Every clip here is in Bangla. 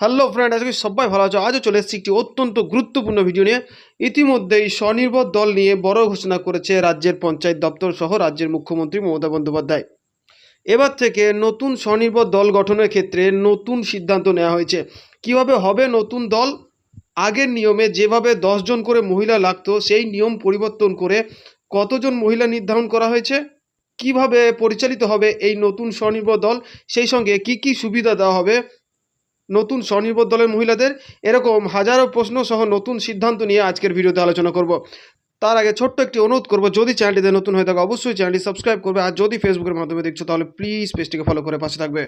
হ্যালো ফ্রেন্ড আজকে সবাই ভালো আছো। আজও চলে এসেছি একটি অত্যন্ত গুরুত্বপূর্ণ ভিডিও নিয়ে। ইতিমধ্যেই স্বনির্ভর দল নিয়ে বড় ঘোষণা করেছে রাজ্যের পঞ্চায়েত দপ্তর সহ রাজ্যের মুখ্যমন্ত্রী মমতা বন্দ্যোপাধ্যায়। এবার থেকে নতুন স্বনির্ভর দল গঠনের ক্ষেত্রে নতুন সিদ্ধান্ত নেওয়া হয়েছে। কীভাবে হবে নতুন দল? আগের নিয়মে যেভাবে জন করে মহিলা লাগতো, সেই নিয়ম পরিবর্তন করে কতজন মহিলা নির্ধারণ করা হয়েছে? কীভাবে পরিচালিত হবে এই নতুন স্বনির্ভর দল? সেই সঙ্গে কি কি সুবিধা দেওয়া হবে? নতুন স্বনির্ভর দলের মহিলাদের এরকম হাজারো প্রশ্ন সহ নতুন সিদ্ধান্ত নিয়ে আজকের ভিডিওতে আলোচনা করব। তার আগে ছোট্ট একটি অনুরোধ করব, যদি চ্যানেলটিতে নতুন হয়ে থাকে, অবশ্যই চ্যানেলটি সাবস্ক্রাইব করবে আর যদি ফেসবুকের মাধ্যমে দেখছ, তাহলে প্লিজ পেজটিকে ফলো করে পাশে থাকবে।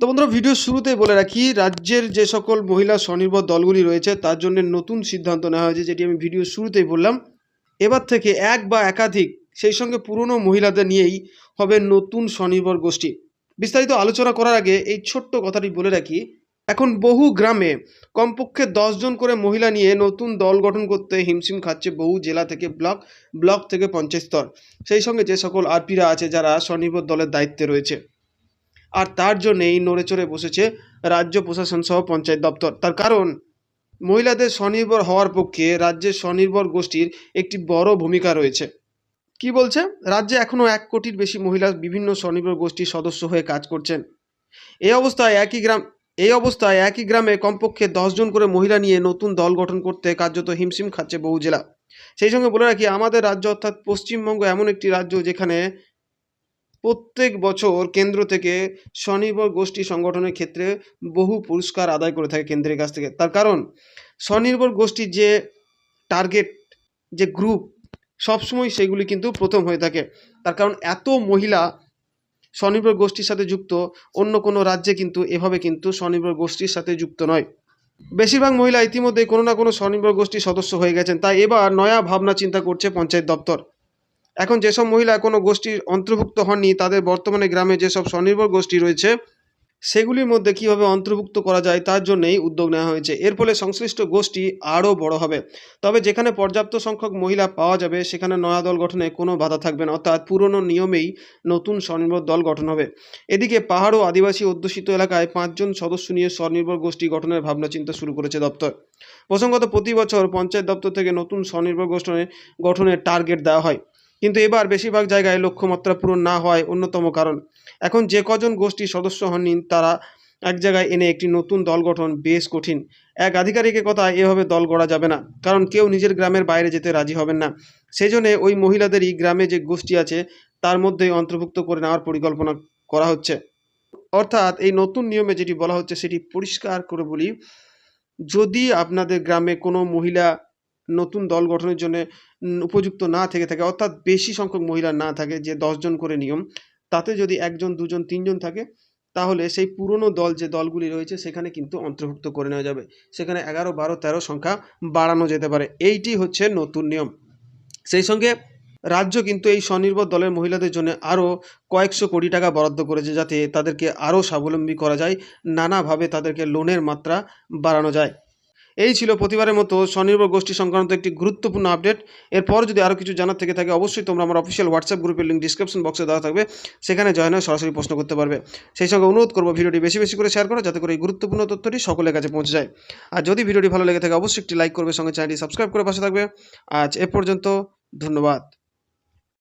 তো বন্ধুরা ভিডিও শুরুতে বলে রাখি, রাজ্যের যে সকল মহিলা স্বনির্ভর দলগুলি রয়েছে, তার জন্য নতুন সিদ্ধান্ত নেওয়া হয়েছে, যেটি আমি ভিডিও শুরুতেই বললাম। এবার থেকে এক বা একাধিক, সেই সঙ্গে পুরনো মহিলাদের নিয়েই হবে নতুন স্বনির্ভর গোষ্ঠী। বিস্তারিত আলোচনা করার আগে এই ছোট্ট কথাটি বলে রাখি এখন বহু গ্রামে কমপক্ষে জন করে মহিলা নিয়ে নতুন দল গঠন করতে হিমশিম খাচ্ছে বহু জেলা থেকে ব্লক ব্লক থেকে পঞ্চায়েত স্তর। সেই সঙ্গে যে সকল আরপিরা আছে যারা স্বনির্ভর দলের দায়িত্বে রয়েছে। আর তার জন্যেই নড়ে চড়ে বসেছে রাজ্য প্রশাসন সহ পঞ্চায়েত দপ্তর। তার কারণ, মহিলাদের স্বনির্ভর হওয়ার পক্ষে রাজ্যের স্বনির্ভর গোষ্ঠীর একটি বড় ভূমিকা রয়েছে। কি বলছে? রাজ্যে এখনও এক কোটির বেশি মহিলা বিভিন্ন স্বনির্ভর গোষ্ঠীর সদস্য হয়ে কাজ করছেন। এই অবস্থায় একই গ্রাম এই অবস্থায় একই গ্রামে কমপক্ষে জন করে মহিলা নিয়ে নতুন দল গঠন করতে কার্যত হিমশিম খাচ্ছে বহু জেলা। সেই সঙ্গে বলে রাখি, আমাদের রাজ্য অর্থাৎ পশ্চিমবঙ্গ এমন একটি রাজ্য যেখানে প্রত্যেক বছর কেন্দ্র থেকে স্বনির্ভর গোষ্ঠী সংগঠনের ক্ষেত্রে বহু পুরস্কার আদায় করে থাকে কেন্দ্রের কাছ থেকে। তার কারণ, স্বনির্ভর গোষ্ঠীর যে টার্গেট, যে গ্রুপ, সবসময় সেগুলি কিন্তু প্রথম হয়ে থাকে। তার কারণ, এত মহিলা স্বনির্ভর গোষ্ঠীর সাথে যুক্ত, অন্য কোনো রাজ্যে কিন্তু এভাবে কিন্তু স্বনির্ভর গোষ্ঠীর সাথে যুক্ত নয়। বেশিরভাগ মহিলা ইতিমধ্যে কোনো না কোনো স্বনির্ভর গোষ্ঠীর সদস্য হয়ে গেছেন, তাই এবার নয়া ভাবনা চিন্তা করছে পঞ্চায়েত দপ্তর। এখন যেসব মহিলা কোনো গোষ্ঠীর অন্তর্ভুক্ত হননি, তাদের বর্তমানে গ্রামে যেসব স্বনির্ভর গোষ্ঠী রয়েছে সেগুলির মধ্যে কীভাবে অন্তর্ভুক্ত করা যায় তার জন্যই উদ্যোগ নেওয়া হয়েছে। এর ফলে সংশ্লিষ্ট গোষ্ঠী আরও বড় হবে। তবে যেখানে পর্যাপ্ত সংখ্যক মহিলা পাওয়া যাবে, সেখানে নয়া দল গঠনে কোনো বাধা থাকবে না। অর্থাৎ পুরনো নিয়মেই নতুন স্বনির্ভর দল গঠন হবে। এদিকে পাহাড় ও আদিবাসী অধ্যুষিত এলাকায় পাঁচজন সদস্য নিয়ে স্বনির্ভর গোষ্ঠী গঠনের ভাবনা চিন্তা শুরু করেছে দপ্তর। প্রসঙ্গত প্রতি বছর পঞ্চায়েত দপ্তর থেকে নতুন স্বনির্ভর গোষ্ঠনের গঠনের টার্গেট দেওয়া হয়। কিন্তু এবার বেশিরভাগ জায়গায় লক্ষ্যমাত্রা পূরণ না হয় অন্যতম কারণ। এখন যে কজন গোষ্ঠীর সদস্য হননি, তারা এক জায়গায় এনে একটি নতুন দল গঠন বেশ কঠিন। এক আধিকারিকের কথা এভাবে দল গড়া যাবে না, কারণ কেউ নিজের গ্রামের বাইরে যেতে রাজি হবেন না। সেই জন্যে ওই মহিলাদেরই গ্রামে যে গোষ্ঠী আছে, তার মধ্যেই অন্তর্ভুক্ত করে নেওয়ার পরিকল্পনা করা হচ্ছে। অর্থাৎ এই নতুন নিয়মে যেটি বলা হচ্ছে, সেটি পরিষ্কার করে বলি, যদি আপনাদের গ্রামে কোনো মহিলা নতুন দল গঠনের জন্য উপযুক্ত না থেকে থাকে, অর্থাৎ বেশি সংখ্যক মহিলা না থাকে যে দশজন করে নিয়ম, তাতে যদি একজন, দুজন, তিনজন থাকে, তাহলে সেই পুরনো দল যে দলগুলি রয়েছে, সেখানে কিন্তু অন্তর্ভুক্ত করে নেওয়া যাবে। সেখানে এগারো, বারো, তেরো সংখ্যা বাড়ানো যেতে পারে। এইটি হচ্ছে নতুন নিয়ম। সেই সঙ্গে রাজ্য কিন্তু এই স্বনির্ভর দলের মহিলাদের জন্য আরও কয়েকশো কোটি টাকা বরাদ্দ করেছে, যাতে তাদেরকে আরও স্বাবলম্বী করা যায়, নানাভাবে তাদেরকে লোনের মাত্রা বাড়ানো যায়। এই ছিল প্রতিবারের মতো স্বনির্ভর গোষ্ঠী সংক্রান্ত একটি গুরুত্বপূর্ণ আপডেট। এরপর যদি আরও কিছু জানার থেকে থাকে, অবশ্যই তোমরা আমার অফিসিয়াল হোয়াটসঅ্যাপ গ্রুপের লিঙ্ক ডিসক্রিপশন বক্সে দেওয়া থাকবে। সেখানে জয়েন হয়ে সরাসরি প্রশ্ন করতে পারবে। সেই সঙ্গে অনুরোধ করব ভিডিওটি বেশি বেশি করে শেয়ার করো, যাতে করে এই গুরুত্বপূর্ণ তথ্যটি সকলের কাছে পৌঁছে যায়। আর যদি ভিডিওটি ভালো লেগে থাকে, অবশ্যই একটি লাইক করবে, সঙ্গে চ্যানেলটি সাবস্ক্রাইব করে পাশে থাকবে। আজ এ পর্যন্ত, ধন্যবাদ।